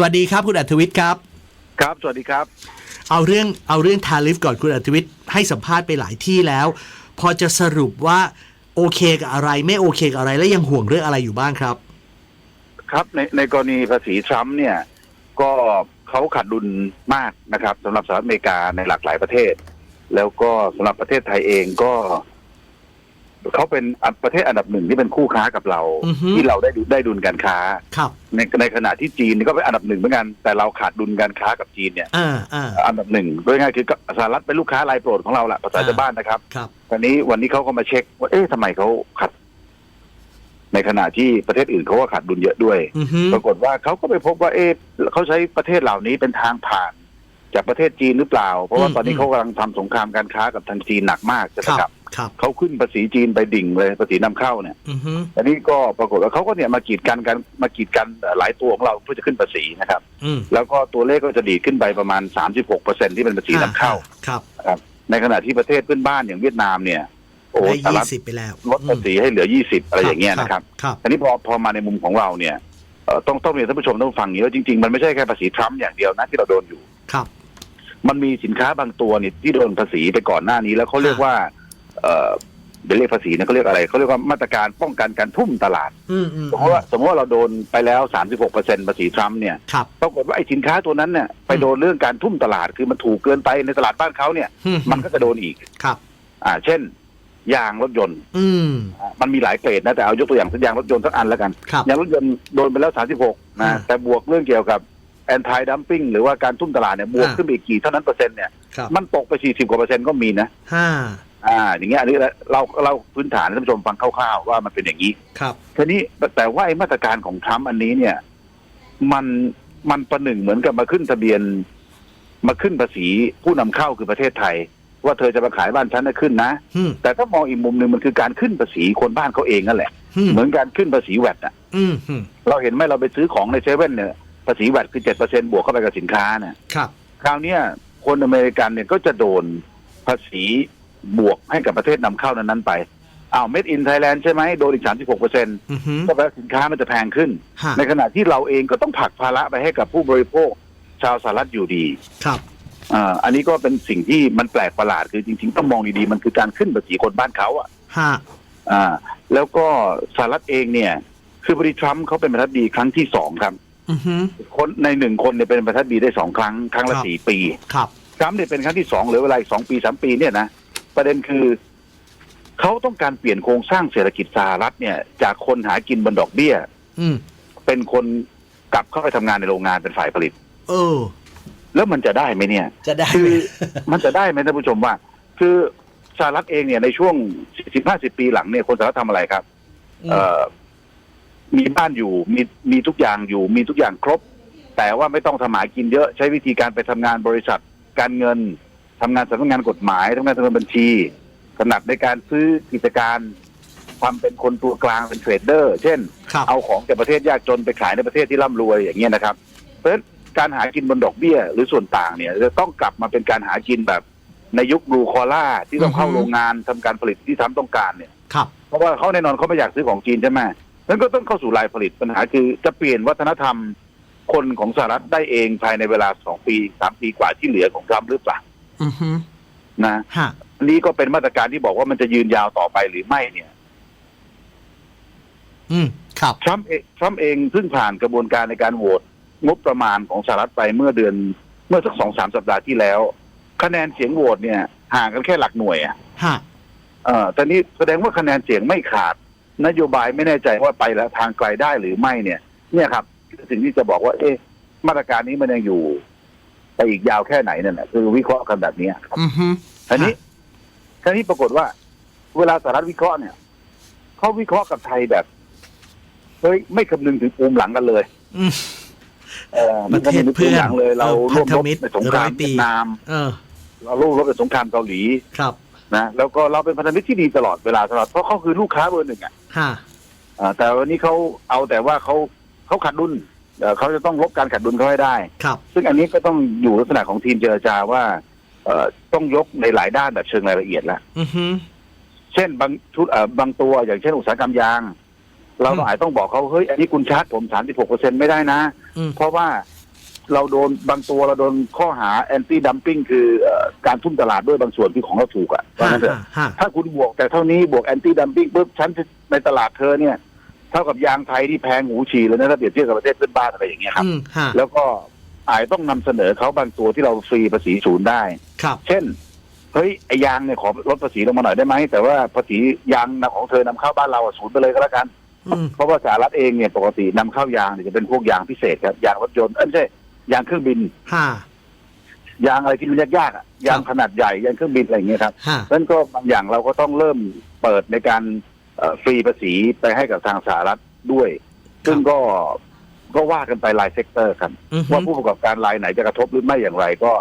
สวัสดีครับคุณอัธวิทย์ครับ ครับ สวัสดีครับ เอาเรื่องเอาเรื่องทาริฟก่อนคุณอัธวิทย์ให้สัมภาษณ์ไปหลายที่แล้ว พอจะสรุปว่าโอเคกับอะไร ไม่โอเคกับอะไรและยังห่วงเรื่องอะไรอยู่บ้างครับ ครับในในกรณีภาษีทรัมป์เนี่ย ก็เขาขาดดุลมากนะครับสำหรับสหรัฐอเมริกาในหลากหลายประเทศ แล้วก็สำหรับประเทศไทยเองก็ เขาเป็นประเทศอันดับหนึ่งที่เป็นคู่ค้ากับเรา อือฮึ ที่เราได้ดุได้ดุลการค้า ครับ ในในขณะที่จีนก็เป็นอันดับหนึ่งเหมือนกันแต่เราขาดดุลการค้ากับจีนเนี่ย อ่าอ่า อันดับหนึ่งโดยง่ายคือสหรัฐเป็นลูกค้ารายโปรดของเราแหละภาษาอ่า ชาวบ้านนะครับครับ ตอนนี้วันนี้เขาก็มาเช็คว่าเอ๊ะทำไมเขาขัดในขณะที่ประเทศอื่นเขาก็ขาดดุลเยอะด้วย อือฮึปรากฏว่าเขาก็ไปพบว่า เอ๊ะเขาใช้ประเทศเหล่านี้เป็นทางผ่าน จากประเทศจีนหรือเปล่า เพราะว่าตอนนี้เขากำลังทำสงครามการค้ากับทางจีนหนักมากใช่ไหมครับ ครับครับเขาขึ้นภาษีจีนไปดิ่งเลยภาษีนำเข้าเนี่ยอือฮึอันนี้ก็ปรากฏว่าเขาก็เนี่ยมากีดกันกันมากีดกันหลายตัวของเราเพื่อจะขึ้นภาษีนะครับ อืมแล้วก็ตัวเลขก็จะดีดขึ้นไปประมาณ 36เปอร์เซ็นที่เป็นภาษีนำเข้าครับนะครับในขณะที่ประเทศเพื่อนบ้านอย่างเวียดนามเนี่ยโอ้ได้สหยี่รัฐสิบไปแล้วลดภาษีให้เหลือ 20 อะไรอย่างเงี้ยนะครับครับ อันนี้พอพอมาในมุมของเราเนี่ยเอ่อต้องต้องเรียนท่านผู้ชมต้องฟังอย่างนี้ว่าจริงๆ มันไม่ใช่แค่ภาษีทรัมป์อย่างเดียวนะที่เราโดนอยู่ ครับ มันมีสินค้าบางตัวเนี่ยที่โดนภาษีไปก่อนหน้านี้แล้วเขาเรียกว่า เอ่อเดี๋ยวเรียกภาษีนะเขาเรียกอะไรเขาเรียกว่ามาตรการป้องกันการทุ่มตลาดอืมอืมสมมติว่าสมมติว่าเราโดนไปแล้ว36เปอร์เซ็นภาษีทรัมป์เนี่ยครับปรากฏว่าไอ้สินค้าตัวนั้นเนี่ยไปโดนเรื่องการทุ่มตลาดคือมันถูกเกินไปในตลาดบ้านเขาเนี่ยอืมันก็จะโดนอีกครับ อ่า เช่น ยางรถยนต์ อืมอ่ามันมีหลายเกรดนะแต่เอายกตัวอย่างสักยางรถยนต์สักอันแล้วกันครับยางรถยนต์โดนไปแล้ว36อ่านะแต่บวกเรื่องเกี่ยวกับแอนตี้ดัมปิ้งหรือว่าการทุ่มตลาดเนี่ยบวกอ่าขึ้นไปอีกกี่เท่านั้นเปอร์เซ็นต์เนี่ยครับมันตกไป40กว่าเปอร์เซ็นต์ก็มีนะห้า อ่า อย่างเงี้ยอันนี้เราเราพื้นฐานให้ท่านผู้ชมฟังคร่าวๆว่ามันเป็นอย่างนี้ ครับทีนี้แต่ว่าไอ้มาตรการของทรัมป์อันนี้เนี่ย มันมันประหนึ่งเหมือนกับมาขึ้นทะเบียน มาขึ้นภาษีผู้นำเข้าคือประเทศไทย ว่าเธอจะมาขายบ้านฉันนะขึ้นนะอืมแต่ถ้ามองอีกมุมหนึ่งมันคือการขึ้นภาษีคนบ้านเขาเองนั่นแหละอืมเหมือนการขึ้นภาษีแวดอะอืมอืมเราเห็นไหมเราไปซื้อของในเซเว่นเนี่ยภาษีแวดคือเจ็ดเปอร์เซ็นบวกเข้าไปกับสินค้าเนี่ยครับ คราวเนี้ยคนอเมริกันเนี่ยก็จะโดนภาษี บวกให้กับประเทศนำเข้านั้นๆไปอ้าวเม็ดอินไทยแลนด์ใช่ไหมโดนอีกสามสิบหกเปอร์เซ็นต์อือฮึก็แปลว่าสินค้ามันจะแพงขึ้นฮะในขณะที่เราเองก็ต้องผลักภาระไปให้กับผู้บริโภคชาวสหรัฐอยู่ดี ครับอ่าอันนี้ก็เป็นสิ่งที่มันแปลกประหลาดคือจริง ๆ ต้องมองดีๆ มันคือการขึ้นภาษีคนบ้านเขาอะฮะอ่า แล้วก็สหรัฐเองเนี่ย คือพอดีทรัมป์เขาเป็นประธานาธิบดีครั้งที่สองครับอือฮึคนในหนึ่งคนเนี่ยเป็นประธานาธิบดีได้สองครั้ง ครั้งละครับสี่ปี ครับทรัมป์เนี่ยเป็นครั้งที่สองเหลือเวลาอีกสองปีสามปีเนี่ยนะ ประเด็นคือ เขาต้องการเปลี่ยนโครงสร้างเศรษฐกิจสหรัฐเนี่ย จากคนหากินบนดอกเบี้ย อืม เป็นคนกลับเข้าไปทำงานในโรงงานเป็นฝ่ายผลิต เออ แล้วมันจะได้ไหมเนี่ย จะได้คืไหม อ มันจะได้ไหมท่านผู้ชมว่า คือสหรัฐเองเนี่ยในช่วงสิบห้าสิบปีหลังเนี่ยคนสหรัฐทำอะไรครับ เอ่อมีบ้านอยู่มีมีทุกอย่างอยู่ มีทุกอย่างครบ แต่ว่าไม่ต้องทำหมากินเยอะ ใช้วิธีการไปทำงานบริษัท การเงิน ทำงานสำนักงานกฎหมายทำงานทางการบัญชีถนัดในการซื้อกิจการความเป็นคนตัวกลางเป็นเทรดเดอร์ เช่นครับเอาของจากประเทศยากจนไปขายในประเทศที่ร่ำรวยอย่างเงี้ยนะครับ เพราะฉะนั้นการหากินบนดอกเบี้ย หรือส่วนต่างเนี่ยจะต้องกลับมาเป็นการหากินแบบในยุคบลูคอล่าที่ต้องเข้าอือฮึโรงงานทำการผลิตที่ทำต้องการเนี่ยครับเพราะว่าเขาแน่นอนเขาไม่อยากซื้อของจีนใช่ไหมนั้นก็ต้องเข้าสู่รายผลิตปัญหาคือจะเปลี่ยนวัฒนธรรมคนของสหรัฐได้เองภายในเวลาสองปีสามปีกว่าที่เหลือของทรัมป์หรือเปล่า อือฮึนะฮะอันนี้ก็เป็นมาตรการที่บอกว่ามันจะยืนยาวต่อไปหรือไม่เนี่ย อืมครับทรัมป์เองทรัมป์เองเพิ่งผ่านกระบวนการในการโหวตงบประมาณของสหรัฐไปเมื่อเดือน เมื่อสักสองสามสัปดาห์ที่แล้ว คะแนนเสียงโหวตเนี่ย ห่างกันแค่หลักหน่วยอะฮะเออตอนนี้แสดงว่าคะแนนเสียงไม่ขาด นโยบายไม่แน่ใจว่าไปแล้วทางไกลได้หรือไม่เนี่ย เนี่ยครับคือสิ่งที่จะบอกว่า เอ๊ะมาตรการนี้มันยังอยู่ ไปอีกยาวแค่ไหนนั่นแหละคือวิเคราะห์กันแบบเนี้ยครับอือฮึทีนี้ทีนี้ปรากฏว่า เวลาสหรัฐวิเคราะห์เนี่ยเขาวิเคราะห์กับไทยแบบเฮ้ยไม่คำนึงถึงปูมหลังกันเลยอืมเออประเทศไม่คำนึงถึงปูมหลังเลย เราเออร่วมพันธรบมิตรในสงครามร้อยปีเวียดนาม เออ เราร่วมรบในสงครามเกาหลีครับนะแล้วก็เราเป็นพันธมิตรที่ดีตลอดเวลาตลอดเพราะเขาคือลูกค้าเบอร์หนึ่งอะฮะอ่าแต่วันนี้เขาเอาแต่ว่าเขาเขาขาดดุล เอ่อเขาจะต้องลบการขาดดุลเขาให้ได้ ครับ ซึ่งอันนี้ก็ต้องอยู่ลักษณะของทีมเจรจาว่าเอ่อต้องยกในหลายด้านแบบเชิงรายละเอียดแล้วอือฮึ เช่นบางชุดเอ่อบางตัวอย่างเช่นอุตสาหกรรมยาง เราอืมต้องอาจต้องบอกเขาเฮ้ยอันนี้คุณชาร์จผม36เปอร์เซ็นไม่ได้นะ อืมเพราะว่าเราโดนบางตัวเราโดนข้อหาแอนตี้ดัมปิ้งคือเอ่อการทุ่มตลาดด้วยบางส่วนที่ของเราถูกอะว่าฮะงั้นเถอะฮะฮะถ้าคุณบวกแต่เท่านี้บวกแอนตี้ดัมปิ้งปุ๊บฉันในตลาดเธอเนี่ย เท่ากับยางไทยที่แพงหูฉี่เลยนะถ้าเปรียบเทียบกับประเทศเพื่อนบ้านอะไรอย่างเงี้ยครับ อืมฮะแล้วก็อาจจะต้องนำเสนอเขาบางตัวที่เราฟรีภาษีศูนย์ได้ ครับ เช่น เฮ้ยไอยางเนี่ยขอลดภาษีลงมาหน่อยได้ไหม แต่ว่าภาษียางนำของเธอนำเข้าบ้านเราอะศูนย์ไปเลยก็แล้วกัน อืมเพราะว่าสหรัฐเองเนี่ยปกตินำเข้ายางเนี่ยจะเป็นพวกยางพิเศษครับยางรถยนต์เอ้ยไม่ใช่ยางเครื่องบิน ฮะ ยางอะไรที่มันยากๆอะยางขนาดใหญ่ยางเครื่องบินอะไรอย่างเงี้ยครับ ฮะ นั้นก็บางอย่างเราก็ต้องเริ่มเปิดในการเอ่อ ฟรีภาษีไปให้กับทางสหรัฐด้วย ซึ่งก็ก็ว่ากันไปรายเซกเตอร์ครับอือฮึว่าผู้ประกอบการรายไหนจะกระทบหรือไม่อย่างไร ก็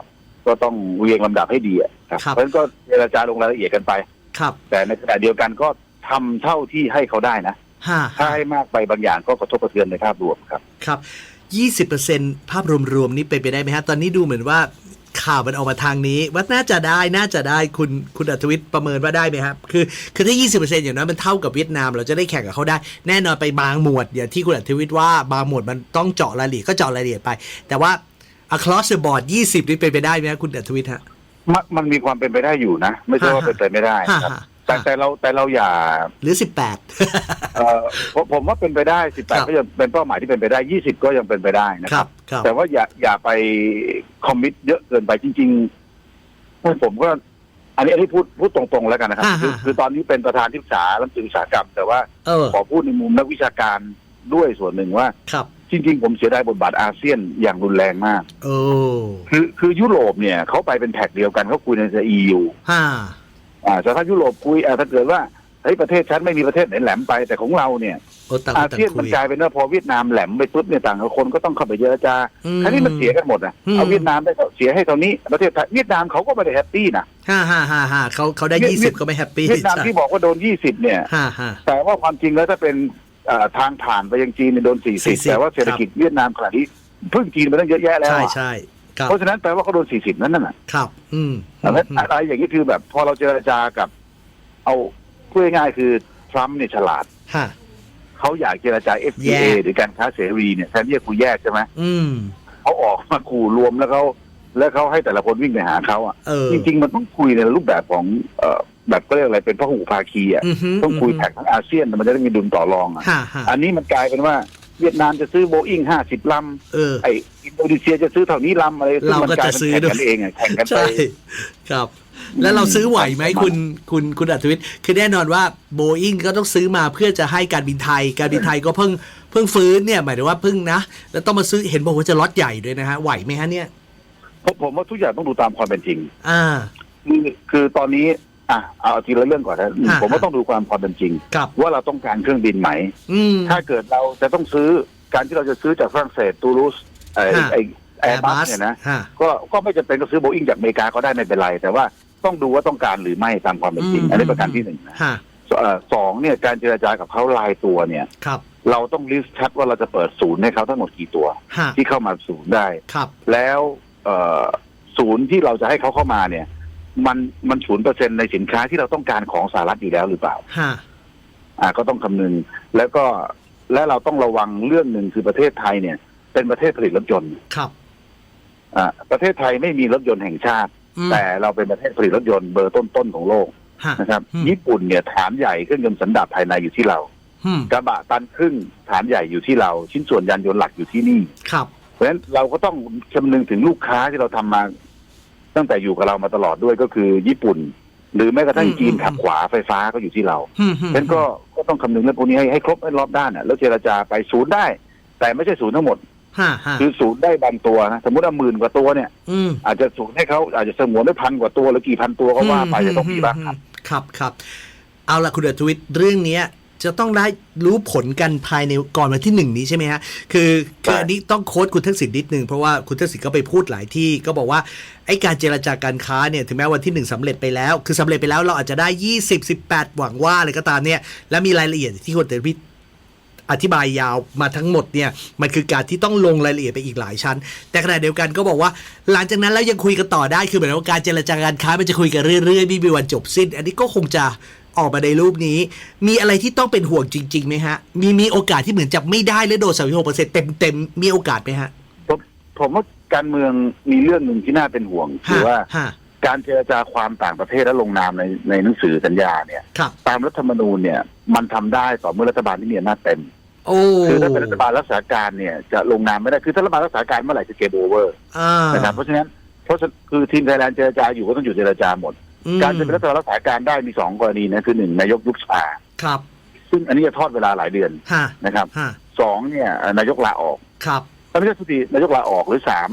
ก็ต้องเรียงลำดับให้ดีอะครับครับเพราะฉะนั้นก็เจรจาลงรายละเอียดกันไป ครับ แต่ในขณะเดียวกันก็ทำเท่าที่ให้เขาได้นะฮะถ้าให้มากไปบางอย่างก็กระทบกระเทือนในภาพรวมครับ ครับยี่สิบเปอร์เซ็นภาพรวมๆนี่เป็นไปได้ไหมฮะ ตอนนี้ดูเหมือนว่า ข่าวมันออกมาทางนี้ ว่าน่าจะได้น่าจะได้คุณคุณอัธวิทย์ประเมินว่าได้ไหมครับ คือคือถ้า 20%อย่างน้อยมันเท่ากับเวียดนาม เราจะได้แข่งกับเขาได้ แน่นอนไปบางหมวดอย่างที่คุณอัธวิทย์ว่าบางหมวดมันต้องเจาะรายละเอียดก็เจาะรายละเอียดไป แต่ว่า across the board 20 นี่เป็นไปได้ไหมครับคุณอัธวิทย์ฮะมันมันมีความเป็นไปได้อยู่นะ ไม่ใช่ว่าฮะเป็นไปไม่ได้ครับฮะ แต่ฮะแต่เราแต่เราอย่าหรือ18เอ่อผมผมว่าเป็นไปได้ครับ18ก็ยังเป็นเป้าหมายที่เป็นไปได้20ก็ยังเป็นไปได้นะคครัรับ บ ครับ แต่ว่าอย่าอย่าไปคอมมิตเยอะเกินไปจริงๆผมก็ อันนี้อันนี้พูดพูดตรงๆแล้วกันนะครับฮะ คือฮะคือตอนนี้เป็นประธานที่ปรึกษารัฐมนตรีอุตสาหกรรม แต่ว่าเออ ขอพูดในมุมนักวิชาการด้วยส่วนหนึ่งว่า ครับ จริง ๆ ผมเสียดายบทบาทอาเซียนอย่างรุนแรงมาก โอ้คือคือยุโรปเนี่ยเขาไปเป็นแท็กเดียวกันเขาคุยใน EU ฮ่า อ่าแต่ถ้ายุโรปคุยอ่าถ้าเกิดว่าเฮ้ยประเทศฉันไม่มีประเทศไหนแหลมไปแต่ของเราเนี่ยโอ้ต่างคอานต่างเซียนคุมันยกลายเป็นว่าพอเวียดนามแหลมไปปุ๊บเนี่ยต่างคนก็ต้องเข้าไปเจรจาอืมครั้นี้มันเสียกันหมดนะอืมเอาเวียดนามได้ก็เสียให้เท่านี้ประเทศไทยเวียดนามเขาก็ไม่ได้แฮปปี้นะฮ่าฮ่าฮ่าฮ่าเขาเขาได้เวียด20ก็ไม่แฮปปี้เวียดนามใช่ที่บอกว่าโดน20เนี่ยฮ่าฮ่าแต่ว่าความจริงแล้วถ้าเป็นเอ่อทางผ่านไปยังจีนเนี่ยโดน40 40แต่ว่าเศรษฐกิจเวียดนามขณะนี้เพิ่งจีนไปตั้งเยอะแยะแล้วใช่อะใช่ครับ เพราะฉะนั้นแปลว่าเขาโดน40นั่นน่ะครับ อืมแต่ว่าอะไรอย่างนี้คือแบบ พอเราเจรจากับ เอาพูดง่ายๆคือทรัมป์เนี่ยฉลาดฮะเขาอยากเจรจาแย FTA กหรือการค้าเสรีเนี่ยแทนที่จะคุยแยกใช่ไหมอืมเขาออกมาขู่รวมแล้วเขาแล้วเขาให้แต่ละคนวิ่งไปหาเขาอะเออจริง ๆ มันต้องคุยในรูปแบบของเอ่อแบบก็เรียกอะไรเป็นพหูภาคีอะอือฮึต้องคุยแท็กทั้งอาเซียนมันจะได้มีดุลต่อรองอะฮ่าฮ่าอันนี้มันกลายเป็นว่า เวียดนามจะซื้อโบอิงห้าสิบลเออำไออินโดนีเซียจะซื้อเท่านี้ลำอะไรซึ่งเรามันก็กลายจะเป็นซื้อแข่งด้วยกันเองอะแข่งกันไป ใช่ครับ แล้วเราซื้อไหวไหมคุณคุณคุณอัธวิทย์คือแน่นอนว่าโบอิงก็ต้องซื้อมาเพื่อจะให้การบินไทย การบินไทยก็เพิ่งเพิ่งฟื้นเนี่ยหมายถึงว่าเพิ่งนะ แล้วต้องมาซื้อเห็นบอกว่าจะล็อตใหญ่ด้วยนะฮะไหวไหมฮะเนี่ย ผมผมว่าทุกอย่างต้องดูตามความเป็นจริง อ่า คือคือตอนนี้ อะเอาทีละเรื่องก่อนนะฮะผมว่าต้องดูความความเป็นจริง ครับ ว่าเราต้องการเครื่องบินไหม อืม ถ้าเกิดเราจะต้องซื้อการที่เราจะซื้อจากฝรั่งเศสตูลูสไอฮะ ไอแอร์บัสเนี่ยนะฮะ ก็ก็ไม่จำเป็นต้องซื้อโบอิงจากอเมริกาก็ได้ไม่เป็นไร แต่ว่าต้องดูว่าต้องการหรือไม่ตามความเป็นจริง อืม อันนี้ประการที่หนึ่งนะฮะเอ่อสองเนี่ยการเจรจากับเขารายตัวเนี่ย ครับ เราต้องลิสต์ชัดว่าเราจะเปิดศูนย์ให้เขาทั้งหมดกี่ตัว ฮะ ที่เข้ามาศูนย์ได้ ครับ แล้วเอ่อศูนย์ที่เราจะให้เขาเข้ามาเนี่ย มันมันศูนย์เปอร์เซ็นในสินค้าที่เราต้องการของสหรัฐอยู่แล้วหรือเปล่า ฮะอ่าก็ต้องคำนึงแล้วก็และเราต้องระวังเรื่องหนึ่งคือประเทศไทยเนี่ย เป็นประเทศผลิตรถยนต์ครับอ่าประเทศไทยไม่มีรถยนต์แห่งชาติ อืมแต่เราเป็นประเทศผลิตรถยนต์เบอร์ต้นๆของโลกฮะนะครับ อืมญี่ปุ่นเนี่ยฐานใหญ่เครื่องยนต์สันดาปภายในอยู่ที่เรา อืมกระบะตันครึ่งฐานใหญ่อยู่ที่เรา ชิ้นส่วนยานยนต์หลักอยู่ที่นี่ ครับ เพราะฉะนั้นเราก็ต้องคำนึงถึงลูกค้าที่เราทำมา ตั้งแต่อยู่กับเรามาตลอดด้วยก็คือญี่ปุ่น หรือแม้กระทั่งอืมจีนอืมขับขวาไฟฟ้าก็อยู่ที่เราอืมอืมฉะนั้นก็ก็ต้องคำนึงเรื่องพวกนี้ให้ให้ครบให้รอบด้านอะแล้วเจรจาไปศูนย์ได้ แต่ไม่ใช่ศูนย์ทั้งหมดฮะฮะคือศูนย์ได้บางตัวนะสมมติว่าหมื่นกว่าตัวเนี่ยอืมอาจจะศูนย์ให้เขาอาจจะสงวนได้พันกว่าตัวหรือกี่พันตัวก็ว่าไปจะต้องมีบ้างครับ ครับครับเอาละคุณเดชทวิตเรื่องเนี้ย จะต้องได้รู้ผลกันภายในก่อนวันที่หนึ่งนี้ใช่ไหมฮะคือคือใช่อันนี้ต้องโค้ดคุณทักษิณนิดนึงเพราะว่าคุณทักษิณก็ไปพูดหลายที่ก็บอกว่าไอ้การเจรจาการค้าเนี่ยถึงแม้วันที่หนึ่งสำเร็จไปแล้ว คือสำเร็จไปแล้วเราอาจจะได้20 18หวังว่าอะไรก็ตามเนี่ย แล้วมีรายละเอียดที่คุณเดชทวิตอธิบายยาวมาทั้งหมดเนี่ยมันคือการที่ต้องลงรายละเอียดไปอีกหลายชั้น แต่ขณะเดียวกันก็บอกว่า หลังจากนั้นแล้วยังคุยกันต่อได้คือเหมือนว่าการเจรจาการค้ามันจะคุยกันเรื่อยๆไม่มีวันจบสิ้น อันนี้ก็คงจะ ออกมาในรูปนี้ มีอะไรที่ต้องเป็นห่วงจริงๆไหมฮะ มีมีโอกาสที่เหมือนจะไม่ได้และโดนสามสิบหกเปอร์เซ็นต์เต็มเต็มๆมีโอกาสไหมฮะ ผมผมว่าการเมืองมีเรื่องหนึ่งที่น่าเป็นห่วงคือว่าฮะการเจรจาความต่างประเทศและลงนามในในหนังสือสัญญาเนี่ย ครับ ตามรัฐธรรมนูญเนี่ยมันทำได้ต่อเมื่อรัฐบาลที่มีอำนาจเต็ม โอ้คือถ้าเป็นรัฐบาลรักษาการเนี่ยจะลงนามไม่ได้คือถ้ารัฐบาลรักษาการเมื่อไหร่จะเกมโอเวอร์อ่านะครับเพราะฉะนั้นเพราะฉะคือทีมไทยแลนด์เจรจาอยู่ก็ต้องอยู่เจรจาหมดอืม การจะเป็นรัฐบาลรักษาการได้มีสองกรณีนะคือหนึ่งนายกยุบสภาครับ ซึ่งอันนี้จะทอดเวลาหลายเดือนฮะนะครับฮะสองเนี่ยนายกลาออกครับไม่ใช่ทุกทีนายกลาออกหรือสาม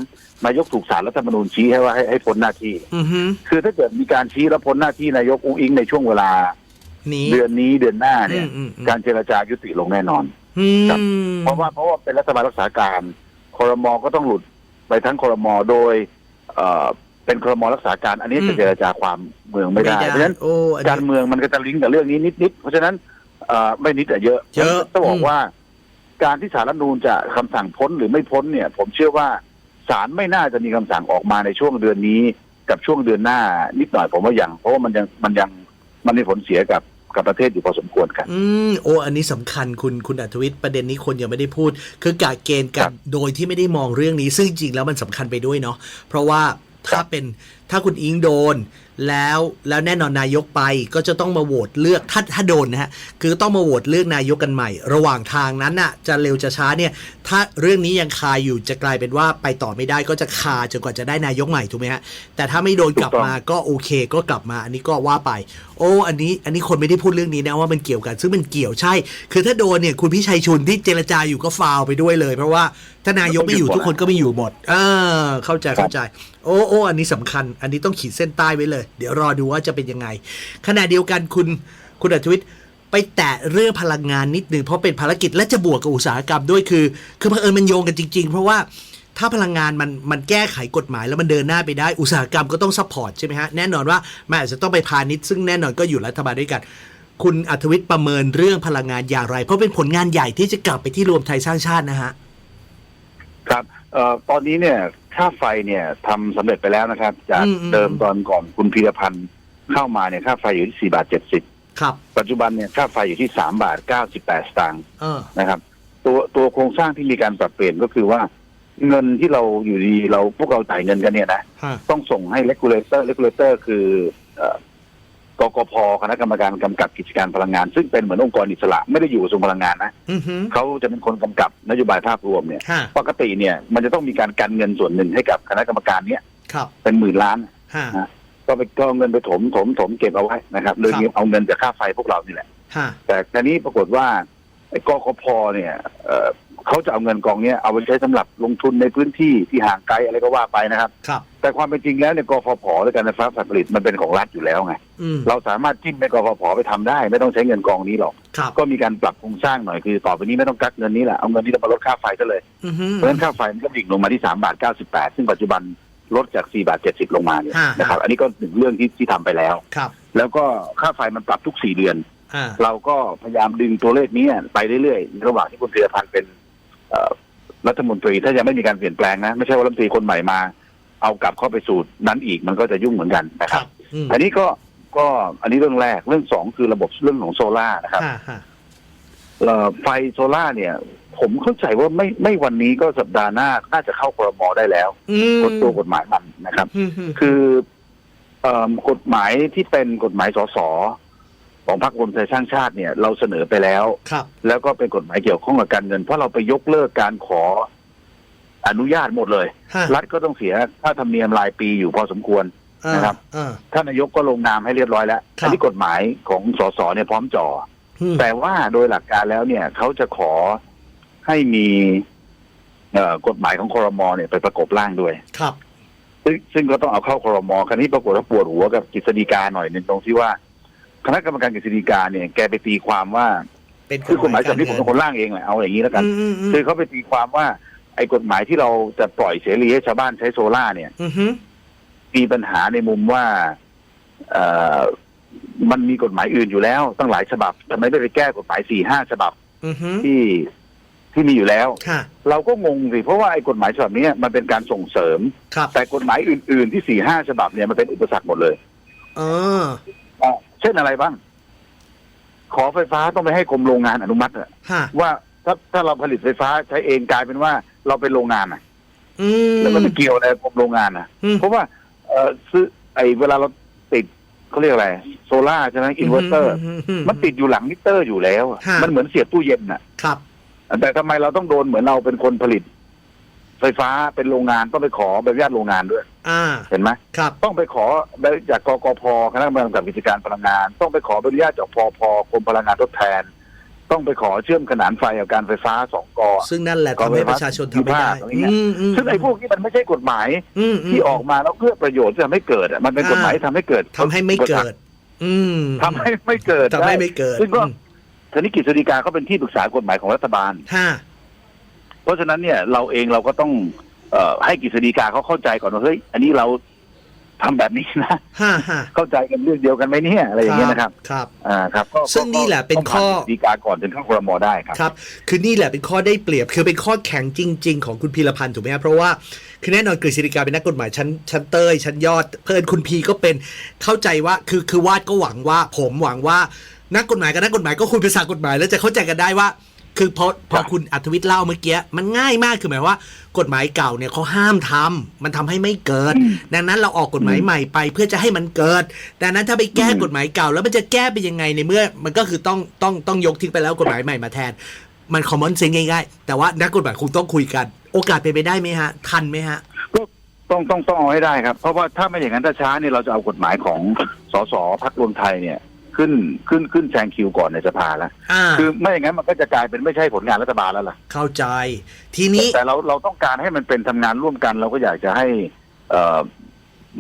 นายกถูกศาลรัฐธรรมนูญชี้ให้ว่าให้ให้พ้นหน้าที่อือฮึคือถ้าเกิดมีการชี้แล้วพ้นหน้าที่นายกอุ้งอิงในช่วงเวลานี้เดือนนี้เดือนหน้าเนี่ยอืมอืมอืมการเจรจายุติลงแน่นอนอืมครับเพราะว่าเพราะว่าเป็นรัฐบาลรักษาการคอรมอก็ต้องหลุดไปทั้งคอรมอโดย เอ่อเป็นคอรมอรักษาการ อันนี้จะเจรจาความเมืองไม่ได้ เพราะฉะนั้นโอ้อันการนี้เมืองมันก็จะลิงก์กับเรื่องนี้นิดๆเพราะฉะนั้นเอ่อไม่นิดแต่เยอะเยอะต้องบออืกม ว่า การที่สารรัฐธรรมนูญจะคำสั่งพ้นหรือไม่พ้นเนี่ย ผมเชื่อว่าศาลไม่น่าจะมีคำสั่งออกมาในช่วงเดือนนี้ กับช่วงเดือนหน้า นิดหน่อยผมว่ายังเพราะว่ามันยังมันยังมันมีผลเสียกับกับประเทศอยู่พอสมควรครับ อืมโอ้อันนี้สำคัญคุณคุณอัธวิทย์ประเด็นนี้คนยังไม่ได้พูด คือกะเกณฑ์กัครันบโดยที่ไม่ได้มองเรื่องนี้ ซึ่งจริงๆแล้วมันสำคัญไปด้วยเนาะเพราะว่า ถ้าเป็นถ้าคุณอิงโดน แล้วแล้วแน่นอนนายกไปก็จะต้องมาโหวตเลือกถ้าถ้าโดนนะฮะคือต้องมาโหวตเลือกนายกกันใหม่ ระหว่างทางนั้นน่ะจะเร็วจะช้าเนี่ยถ้าเรื่องนี้ยังคาอยู่จะกลายเป็นว่าไปต่อไม่ได้ก็จะคาจนกว่าจะได้นายกใหม่ถูกไหมฮะแต่ถ้าไม่โดนกลับถูกต้องมาก็โอเคก็กลับมา อันนี้ก็ว่าไป โอ้อันนี้อันนี้คนไม่ได้พูดเรื่องนี้นะว่ามันเกี่ยวกัน ซึ่งมันเกี่ยวใช่ คือถ้าโดนเนี่ยคุณพิชัยชุนที่เจรจาอยู่ก็ฟาวไปด้วยเลย เพราะว่าถ้านายกไม่อยู่ทุกคนก็ไม่อยู่หมดเออเข้าใจเข้าใจ โอ้โอ้อันนี้สำคัญ อันนี้ต้องขีดเส้นใต้ไว้เลยเดี๋ยวรอดูว่าจะเป็นยังไง ขณะเดียวกันคุณคุณอัธวิทย์ไปแตะเรื่องพลังงานนิดหนึ่งเพราะเป็นภารกิจและจะบวกกับอุตสาหกรรมด้วยคือ คือบังเอิญมันโยงกันจริง ๆ เพราะว่าถ้าพลังงานมันมันแก้ไขกฎหมายแล้วมันเดินหน้าไปได้อุตสาหกรรมก็ต้องซัพพอร์ตใช่ไหมฮะแน่นอนว่ามันอาจจะต้องไปพาณิชย์ซึ่งแน่นอนก็อยู่รัฐบาลด้วยกัน คุณอัธวิทย์ประเมินเรื่องพลังงานอย่างไร เพราะเป็นผลงานใหญ่ที่จะกลับไปที่รวมไทยสร้างชาตินะฮะครับออตอนนี้เนี่ย ค่าไฟเนี่ยทำสำเร็จไปแล้วนะครับ จากอืมอืม เดิมตอนก่อนคุณพีรพันธ์เข้ามาเนี่ยค่าไฟอยู่ที่สี่บาทเจ็ดสิบครับ ปัจจุบันเนี่ยค่าไฟอยู่ที่สามบาทเก้าสิบแปดสตางค์เออ นะครับ ตัวตัวโครงสร้างที่มีการปรับเปลี่ยนก็คือว่า เงินที่เราอยู่ดีเราพวกเราจ่ายเงินกันเนี่ยนะ ฮะ ต้องส่งให้ regulator regulator คือเอ่อ กกพคณะกรรมการกำกับกิจการพลังงาน ซึ่งเป็นเหมือนองค์กรอิสระไม่ได้อยู่กระทรวงพลังงานนะอือฮึเขาจะเป็นคนกำกับนโยบายภาพรวมเนี่ยฮะปกติเนี่ยมันจะต้องมีการกันเงินส่วนหนึ่งให้กับคณะกรรมการเนี้ยครับเป็นหมื่นล้าน ฮะก็ไปก็เอาเงินไปถมถมถมเก็บเอาไว้นะครับโดยครับเอาเงินจากค่าไฟพวกเรานี่แหละ ฮะแต่ทีนี้ปรากฏว่าไอ้กกพเนี่ยเอ่อ เขาจะเอาเงินกองเนี้ยเอาไปใช้สำหรับลงทุนในพื้นที่ที่ห่างไกลอะไรก็ว่าไปนะครับครับ แต่ความเป็นจริงแล้วเนี่ยกฟผหรือการไฟฟ้าฝ่ายผลิตมันเป็นของรัฐอยู่แล้วไงอืมเราสามารถจิ้มไปกฟผไปทำได้ ไม่ต้องใช้เงินกองนี้หรอกครับก็มีการปรับโครงสร้างหน่อยคือต่อไปนี้ไม่ต้องกักเงินนี้แหละเอาเงินนี้มาลดค่าไฟซะเลยอือฮึเพราะฉะนั้นค่าไฟมันก็ดิ่งลงมาที่สามบาทเก้าสิบแปดซึ่งปัจจุบันลดจากสี่บาทเจ็ดสิบลงมาเนี่ยฮะนะครับ อันนี้ก็หนึ่งเรื่องที่ที่ทำไปแล้วครับ แล้วก็ค่าไฟมันปรับทุกสี่เดือนอ่าเราก็พยายามดึงตัวเลขนี้ไปเรื่อยๆ ระหว่างที่คุณธีรพันธ์เป็นเอ่อ รัฐมนตรีถ้ายังไม่มีการเปลี่ยนแปลงนะ ไม่ใช่ว่ารัฐมนตรีคนใหม่มา เอากลับเข้าไปสู่นั้นอีกมันก็จะยุ่งเหมือนกันนะคครัรับบอืมอันนี้ก็ก็อันนี้เรื่องแรกเรื่องสองคือระบบเรื่องของโซล่าร์นะครับฮะฮะเอ่อไฟโซล่าร์เนี่ย ผมเข้าใจว่าไม่ไม่วันนี้ก็สัปดาห์หน้าน่าจะเข้าครมได้แล้วอืมกฎตัวกฎหมายมันนะครับอืมอืมคือ เอ่อกฎหมายที่เป็นกฎหมายสส ของพรรครวมไทยสร้างชาติเนี่ยเราเสนอไปแล้ว ครับแล้วก็เป็นกฎหมายเกี่ยวข้องกับการเงิน เพราะเราไปยกเลิกการขออนุญาตหมดเลย ฮะรัฐก็ต้องเสียค่าธรรมเนียมรายปีอยู่พอสมควรอ่านะครับ อ่า ท่านนายกก็ลงนามให้เรียบร้อยแล้วครับ อันนี้กฎหมายของสสเนี่ยพร้อมจ่ออืมแต่ว่าโดยหลักการแล้วเนี่ยเขาจะขอให้มีเอ่อกฎหมายของคอรมอเนี่ยไปประกบร่างด้วย ครับ ซึ่งซึ่งก็ต้องเอาเข้าคอรมอครั้นี้ปรากฏว่าปวดหัวกับกฤษฎีกาหน่อยหนึ่งตรงที่ว่า คณะกรรมการกฤษฎีกาเนี่ยแกไปตีความว่าเป็นคือกฎหมายฉบับนี้ผมเป็นคนร่างเองแหละเอาอย่างนี้แล้วกันอืมอืมอืมคือเขาไปตีความว่า ไอ้กฎหมายที่เราจะปล่อยเสรีให้ชาวบ้านใช้โซล่าร์เนี่ยอือฮึมีปัญหาในมุมว่าเอ่อมันมีกฎหมายอื่นอยู่แล้ว ตั้งหลายฉบับทำไมไม่ไปแก้กฎหมายสี่ห้าฉบับอือฮึที่ที่มีอยู่แล้วค่ะเราก็งงสิเพราะว่าไอ้กฎหมายฉบับนี้มันเป็นการส่งเสริมครับแต่กฎหมายอื่น ๆ ที่สี่ห้าฉบับเนี่ยมันเป็นอุปสรรคหมดเลย เอออะ เช่นอะไรบ้าง ขอไฟฟ้าต้องไปให้กรมโรงงานอนุมัติอะฮะว่าถ้าถ้าเราผลิตไฟฟ้าใช้เองกลายเป็นว่าเราเป็นโรงงานอะอืม แล้วมันไม่เกี่ยวอะไรกับกรมโรงงานนะอืม เพราะว่า เออซื้อไอ้เวลาเราติดเขาเรียกอะไร โซล่าใช่ไหมอินเวอร์เตอร์มันติดอยู่หลังมิเตอร์อยู่แล้วอะฮะ มันเหมือนเสียบตู้เย็นน่ะ ครับ แต่ทำไมเราต้องโดนเหมือนเราเป็นคนผลิต ไฟฟ้าเป็นโรงงานต้องไปขอใบอนุญาตโรงงานด้วย อ่า เห็นไหมครับ ต้องไปขอใบจากกกพคณะกรรมการกำกับกิจการพลังงาน ต้องไปขอใบอนุญาตจากพพกรมพลังงานทดแทน ต้องไปขอเชื่อมขนานไฟกับการไฟฟ้าสองกอซึ่งนั่นแหละทำให้ประชาชนทำไม่ได้อะไรเงี้ยอืมอืมซึ่งไอ้พวกนี้มันไม่ใช่กฎหมายอืมมที่ออกมาแล้วเพื่อประโยชน์ที่ทำให้เกิดอะมันเป็นอ่ากฎหมายที่ทำให้เกิดทำให้ไม่เกิด อืมทำให้ไม่เกิดทำให้ไม่เกิด ซึ่งก็อืมธนิกิจสดีกาก็เป็นที่ปรึกษากฎหมายของรัฐบาลห้า เพราะฉะนั้นเนี่ยเราเองเราก็ต้องเอ่อให้กฤษฎีกาเขาเข้าใจก่อนว่าเฮ้ยอันนี้เราทำแบบนี้นะห้าห้าเข้าใจกันเรื่องเดียวกันไหมเนี่ยอะไรอย่างเงี้ยนะครับ ครับ อ่าครับก็ซึ่งนี่แหละเป็นข้อ ต้องผ่ากฤษฎีกาก่อนถึงเข้าครมได้ครับ ครับ คือนี่แหละเป็นข้อได้เปรียบ คือเป็นข้อแข็งจริง ๆ ของคุณพีรพันธ์ถูกไหมครับเพราะว่าคือแน่นอนกฤษฎีกาเป็นนักกฎหมายชั้นชั้นเต้ยชั้นยอด เพื่อนคุณพีก็เป็นเข้าใจว่าคือคือวาดก็หวังว่า ผมหวังว่า นักกฎหมายกับนักกฎหมายก็คุยภาษากฎหมาย แล้วจะเข้าใจกันได้ว่า คือพอพอครับคุณอัธวิทย์เล่าเมื่อกี้มันง่ายมากคือหมายว่า กฎหมายเก่าเนี่ยเขาห้ามทำมันทำให้ไม่เกิด ดังนั้นเราออกกฎหมายใหม่ไปเพื่อจะให้มันเกิด ดังนั้นถ้าไปแก้กฎหมายเก่า แล้วมันจะแก้ไปยังไงในเมื่อ มันก็คือต้องต้องต้องยกทิ้งไปแล้วกฎหมายใหม่มาแทน มันคอมมอนเซนง่ายๆ แต่ว่านักกฎหมายคงต้องคุยกัน โอกาสเป็นไปได้ไหมฮะ ทันไหมฮะก็ต้องต้องต้องเอาให้ได้ครับ เพราะว่าถ้าไม่อย่างนั้นถ้าช้าเนี่ยเราจะเอากฎหมายของสสพักรวมไทยเนี่ย ขึ้นขึ้นขึ้นแซงคิวก่อนในสภาแล้วอ่าคือไม่อย่างนั้นมันก็จะกลายเป็นไม่ใช่ผลงานรัฐบาลแล้วล่ะเข้าใจ ทีนี้ แต่เราเราต้องการให้มันเป็นทำงานร่วมกัน เราก็อยากจะให้เอ่อ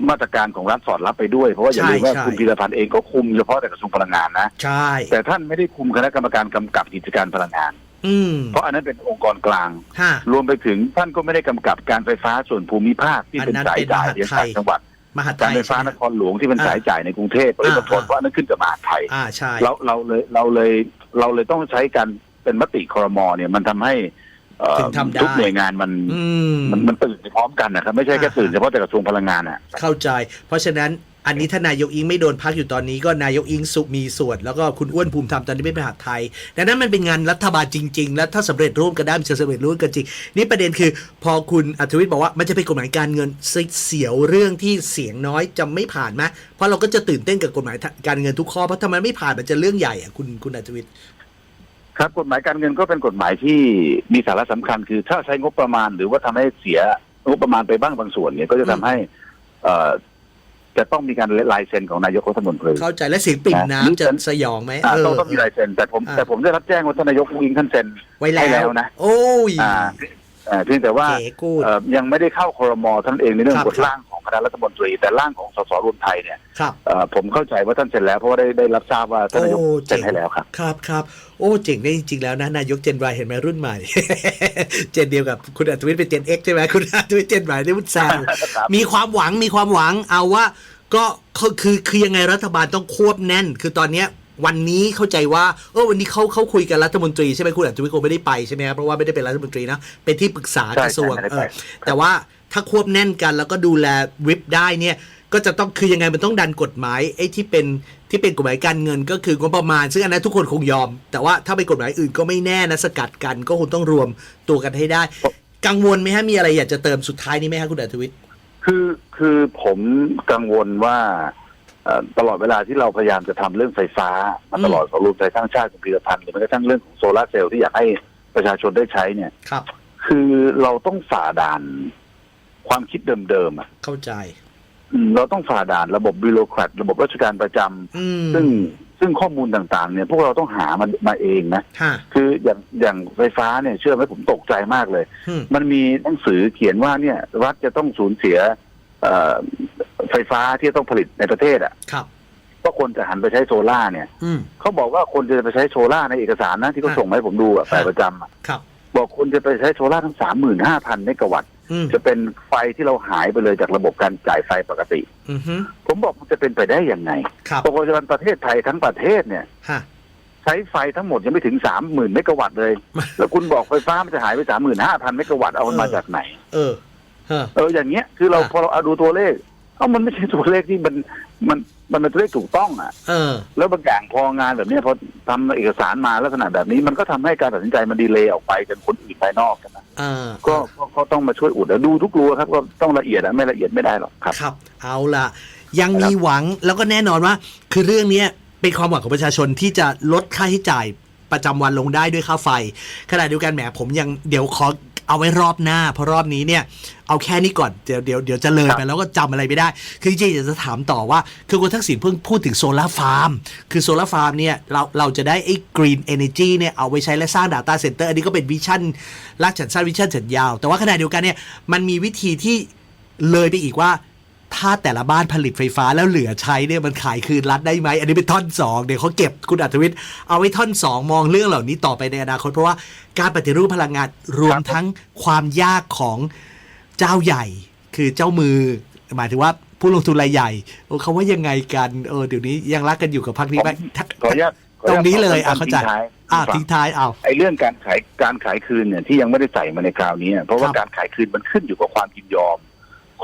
มาตรการของรัฐสอดรับไปด้วย เพราะว่าอย่าลืมว่าใช่ คุณพีรพันธ์เองก็คุมเฉพาะแต่กระทรวงพลังงานนะใช่ แต่ท่านไม่ได้คุมคณะกรรมการกำกับกิจการพลังงาน อืมเพราะอันนั้นเป็นองค์กรกลาง ฮะ รวมไปถึงท่านก็ไม่ได้กำกับการไฟฟ้าส่วนภูมิภาคที่เป็นอันนั้นสายจ่ายเป็นเรียนมหาดไทยต่างจังหวัด มหาดไทการยไฟฟ้าใช่ไหนมครหลวงที่เป็นอ่าสายจ่ายในกรุงเทพปริมณฑลอ่าเพราะอันนั้นขึ้นกับมหาดไทยอ่าใช่เราเราเลยเราเลยเราเลยต้องใช้การเป็นมติครมเนี่ยมันทำให้เอ่อถึงทำได้ทุกหน่วยงานมันอืมมันมันตื่นไปพร้อมกันนะครับไม่ใช่แค่อ่าตื่นเฉพาะแต่กระทรวงพลังงานอะเข้าใจ เพราะฉะนั้น อันนี้ถ้านายกอิงไม่โดนพักอยู่ตอนนี้ก็นายกอิงสุมีส่วน แล้วก็คุณอ้วนภูมิธรรมตอนนี้ไม่เป็นหาไทย ดังนั้นมันเป็นงานรัฐบาลจริง ๆ และถ้าสำเร็จร่วมกันได้มันจะสำเร็จร่วมกันจริง นี่ประเด็นคือ พอคุณอัธวิทย์บอกว่ามันจะเป็นกฎหมายการเงินเสียวเรื่องที่เสียงน้อยจะไม่ผ่านไหมเพราะเราก็จะตื่นเต้นกับกฎหมายการเงินทุกข้อเพราะถ้ามันไม่ผ่านมันจะเรื่องใหญ่อะคุณคุณอัธวิทย์ครับกฎหมายการเงินก็เป็นกฎหมายที่มีสาระสำคัญคือ ถ้าใช้งบประมาณหรือว่าทำให้เสียงบประมาณไปบ้างบางส่วนเนี่ยก็จะทำให้อ่อ จะต้องมีการลายเซ็นของนายกรัฐมนตรีเข้าใจและเสียงปิ่มนะน้ำจะสยองไหมอ่าเออต้องต้องมีลายเซ็นแต่ผมอ่าแต่ผมได้รับแจ้งว่าท่านนายกวิงท่านเซ็นไว้ให้แล้แล้ววนะโอ้ยอ่าเอ่อเพียงแต่ว่าเก๋กูดเอ่อยังไม่ได้เข้าครมท่านเองในเรื่องครับกฎร่างของ คณะรัฐมนตรี แต่ร่างของสสรวมไทยเนี่ยครับ เอ่อผมเข้าใจว่าท่านเซ็นแล้วเพราะว่าได้ได้รับทราบว่าท่านนายกโอ้เจ๋เซ็ง นให้แล้วครับ ครับครับโอ้เจ๋งได้จริง ๆ แล้วนะนายกเจนวายเห็นไหมรุ่นใหม่ เจนเดียวกับคุณอัธวิทย์เป็นเจนเอ็กใช่ไหมคุณอัธวิทย์เจนวายได้พุทธแซวครับ มีความหวังมีความหวังเอาว่า ก็คือคือคือยังไงรัฐบาลต้องควบแน่น คือตอนเนี้ยวันนี้เข้าใจว่าเออวันนี้เขาเขาคุยกันรัฐมนตรีใช่ไหมคุณอัธวิทย์คงไม่ได้ไปใช่ไหมครับเพราะว่าไม่ได้เป็นรัฐมนตรีนะเป็นที่ปรึกษาใช่กระทรวงใช่ไม่ได้เอไปอแต่ว่า ถ้าควบแน่นกัน แล้วก็ดูแลวิปได้เนี่ยก็จะต้องคือยังไงมันต้องดันกฎหมายไอ้ที่เป็นที่เป็นกฎหมายการเงินก็คืองบประมาณ ซึ่งอันนั้นทุกคนคงยอม แต่ว่าถ้าเป็นกฎหมายอื่นก็ไม่แน่นะสกัดกัน ก็คงต้องรวมตัวกันให้ได้ กังวลไหมฮะมีอะไรอยากจะเติมสุดท้ายนี้ไหมฮะคุณอัธวิทย์คือคือผมกังวลว่าเอ่อตลอดเวลาที่เราพยายามจะทำเรื่องไฟฟ้ามาตลอดของรวมไทยสร้างชาติของพีรพันธ์หรือแม้กระทั่งเรื่องของโซลาร์เซลล์ที่อยากให้ประชาชนได้ใช้เนี่ยครับคือเราต้องฝ่าด่าน ความคิดเดิมๆอะเข้าใจอืมเราต้องฝ่าด่านระบบบิโรแครตระบบราชการประจำอืมซึ่งซึ่งข้อมูลต่างๆ เนี่ยพวกเราต้องหามันมาเองนะฮะคืออย่างอย่างไฟฟ้าเนี่ยเชื่อไหมผมตกใจมากเลยอืมมันมีหนังสือเขียนว่าเนี่ยรัฐจะต้องสูญเสียเอ่อไฟฟ้าที่ต้องผลิตในประเทศอะครับก็คนจะหันไปใช้โซล่าร์เนี่ยอืมเขาบอกว่าคนจะไปใช้โซล่าร์ในเอกสารนะที่เขาฮะส่งมาให้ผมดูอะฮะฝ่ายประจำอะครับบอกคนจะไปใช้โซล่าร์ทั้งสามหมื่นห้าพันเมกะวัตต์ อืมจะเป็นไฟที่เราหายไปเลยจากระบบการจ่ายไฟปกติ อือฮึผมบอกมันจะเป็นไปได้ยังไงครับปกติประเทศไทยทั้งประเทศเนี่ย ฮะ ใช้ไฟทั้งหมดยังไม่ถึงสามหมื่นเมกะวัตต์เลย แล้วคุณบอกไฟฟ้ามันจะหายไปสามหมื่นห้าพันเมกะวัตต์เอามันมาจากไหน เออฮะ เอออย่างเงี้ยคือเราอะ พอเราเอาดูตัวเลข เอ้ามันไม่ใช่ตัวเลขที่มันมัน มันเป็นตัวเลขถูกต้องอะเออ แล้วบางอย่างพองานแบบเนี้ยพอทำเอกสารมาลักษณะแบบนี้ มันก็ทำให้การตัดสินใจมันดีเลย์ออกไปจนคนอื่นภายนอกกันนะเออ ก็ก็ก็ต้องมาช่วยอุดแล้วดูทุกรัวครับก็ต้องละเอียดอะไม่ละเอียดไม่ได้หรอกครับ ครับ เอาล่ะ ยังมีหวังแล้วก็แน่นอนว่า คือเรื่องเนี้ยเป็นความหวังของประชาชนที่จะลดค่าใช้จ่าย ประจำวันลงได้ด้วยค่าไฟ ขณะเดียวกันแหมผมยังเดี๋ยวขอเอาไว้รอบหน้า เพราะรอบนี้เนี่ย เอาแค่นี้ก่อน เดี๋ยวเดี๋ยวเดี๋ยวจะเลยไปแล้วก็จำอะไรไม่ได้ คือจริงๆอยากจะถามต่อว่า คือคุณทักษิณเพิ่งพูดถึงโซลาร์ฟาร์ม คือโซลาร์ฟาร์มเนี่ย เราเราจะได้ไอ้กรีนเอเนจีเนี่ย เอาไว้ใช้และสร้าง Data Center อันนี้ก็เป็นวิชั่นลากฉันสั้นวิชั่นฉันยาว แต่ว่าขณะเดียวกันเนี่ยมันมีวิธีที่เลยไปอีกว่า ถ้าแต่ละบ้านผลิตไฟฟ้าแล้วเหลือใช้เนี่ยมันขายคืนรัฐได้ไหม อันนี้เป็นท่อนสองเดี๋ยวเขาเก็บคุณอัธวิทย์เอาไว้ท่อนสองมองเรื่องเหล่านี้ต่อไปในอนาคต เพราะว่าการปฏิรูปพลังงานรวมทั้งความยากของเจ้าใหญ่ คือเจ้ามือ หมายถึงว่าผู้ลงทุนรายใหญ่โอ้เขาว่ายังไงกันเออเดี๋ยวนี้ยังรักกันอยู่กับพรรคนี้ไหมขออนุญาตขอตอรนุงญาตนี้เลยขอะเข้าใจทิ้งท้ายอะทิ้งท้ายเอาไอ้เรื่องการขายการขายคืนเนี่ยที่ยังไม่ได้ใส่มาในคราวนี้ เพราะว่าครับการขายคืนมันขึ้นอยู่กับความยินยอม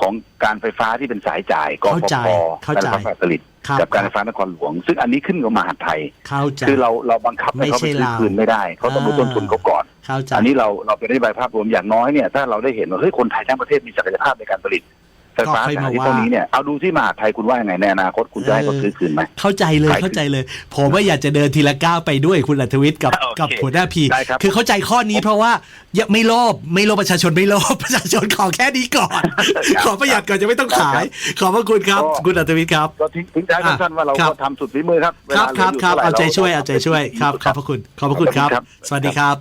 ของการไฟฟ้าที่เป็นสายจ่ายกเข้าฟใจผเข้าการใจ ไฟฟ้าผลิต ครับกับการไฟฟ้านครหลวง ซึ่งอันนี้ขึ้นกับมหาดไทย เข้าใจ คือเราเราบังคับให้เขาไม่ไปใช่ซื้อเราคืนไม่ได้เขาต้องรู้อ่า ต้นทุนเขาก่อน เข้าใจ อันนี้เราเราเป็นนโยบายภาพรวมอย่างน้อยเนี่ยถ้าเราได้เห็นว่าเฮ้ยคนไทยทั้งประเทศมีศักยภาพในการผลิต ไฟฟ้าก็ค่อยจากมาที่ว่าเท่านี้เนี่ยเอาดูที่มหาดไทยคุณว่ายังไงในอนาคตคุณจะให้เขาซื้อคืนไหมเข้าใจเลยขายเข้าใจเลย ผมว่าอยากจะเดินทีละก้าวไปด้วยคุณอัธวิทย์กับโอเคกับหัวหน้าพีได้ครับคือเข้าใจข้อนี้เพราะว่ายังไม่โลภไม่โลภประชาชนไม่โลภประชาชนขอแค่นี้ก่อนครับขอประหยัดก่อนจะไม่ต้องขาย ขอบพระคุณครับก็คุณอัธวิทย์ครับก็ทิ้งทิ้งท้ายอะสั้นๆว่าเราครัก็บทำสุดฝีมือครับเวครัลาบหลืครับยู่ครับท่ไหเอาใจช่วยรเอาใจช่วยครับขอบพระคุณขอบพระคุณครับขอบคุณครับสวัสดีครับ